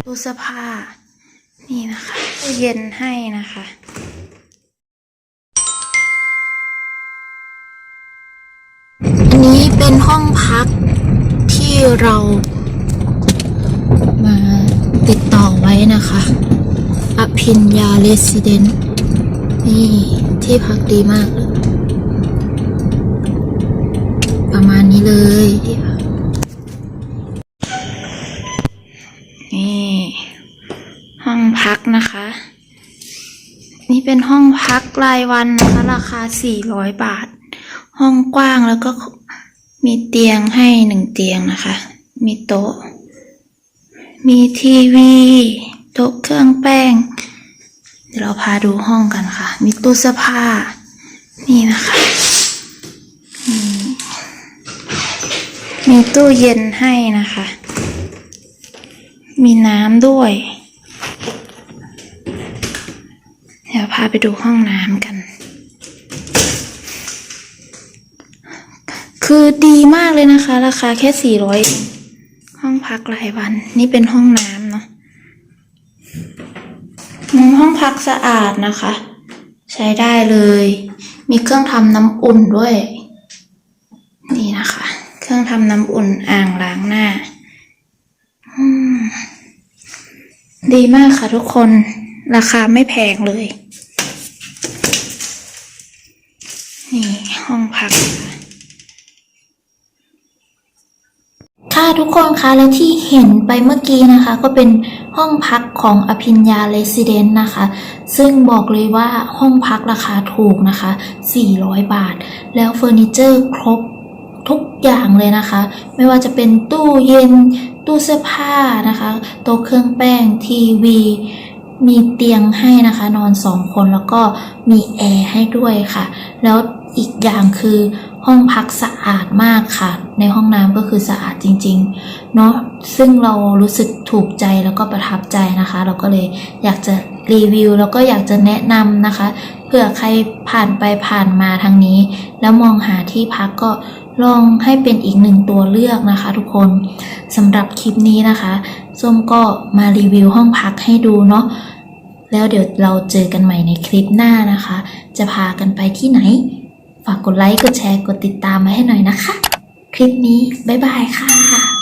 ตู้เสื้อผ้า นี่นะคะตู้เย็นให้นะคะอันนี้เป็นห้องพักที่เรามาติดต่อไว้นะคะอภิญญาเรสซิเดนต์นี่ที่พักดีมากเลยประมาณนี้เลยที่พักนี่ ห้อง พักนะคะ นี่เป็นห้องพักรายวันนะคะ ราคา 400 บาท ห้องกว้างแล้วก็มีเตียงให้หนึ่งเตียงนะคะ มีโต๊ะ มีทีวี โต๊ะเครื่องแป้ง เดี๋ยวเราพาดูห้องกันค่ะ มีตู้เสื้อผ้า นี่นะคะมีตู้เย็นให้นะคะ มีน้ำด้วย เดี๋ยวพาไปดูห้องน้ำกัน คือดีมากเลยนะคะ ราคาแค่สี่ร้อยห้องพักรายวัน นี่เป็นห้องน้ำเนาะอืมห้องพักสะอาดนะคะ ใช้ได้เลย มีเครื่องทำน้ำอุ่นด้วย นี่นะคะ เครื่องทำน้ำอุ่นอ่างล้างหน้าดีมากค่ะทุกคน ราคาไม่แพงเลย นี่ ห้องพักค่ะทุกคนคะแล้วที่เห็นไปเมื่อกี้นะคะ ก็เป็นห้องพักของอภิญญาเรสซิเดนต์นะคะ ซึ่งบอกเลยว่าห้องพักราคาถูกนะคะ 400 บาท แล้วเฟอร์นิเจอร์ครบทุกอย่างเลยนะคะ ไม่ว่าจะเป็นตู้เย็นตู้เสื้อผ้านะคะโต๊ะเครื่องแป้งทีวี มีเตียงให้นะคะ นอนสองคนแล้วก็มีแอร์ให้ด้วยค่ะ แล้วอีกอย่างคือห้องพักสะอาดมากค่ะ ในห้องน้ำก็คือสะอาดจริงๆเนาะซึ่งเรารู้สึกถูกใจแล้วก็ประทับใจนะคะ เราก็เลยอยากจะ รีวิว แล้วก็อยากจะแนะนำนะคะ เผื่อใครผ่านไปผ่านมาทางนี้ แล้วมองหาที่พักก็ลองให้เป็นอีกหนึ่งตัวเลือกนะคะ ทุกคนสำหรับคลิปนี้นะคะส้มก็มารีวิวห้องพักให้ดูเนาะแล้วเดี๋ยวเราเจอกันใหม่ในคลิปหน้านะคะ จะพากันไปที่ไหน ฝากกดไลค์ กดแชร์ กดติดตามมาให้หน่อยนะคะ คลิปนี้ บ๊ายบายค่ะ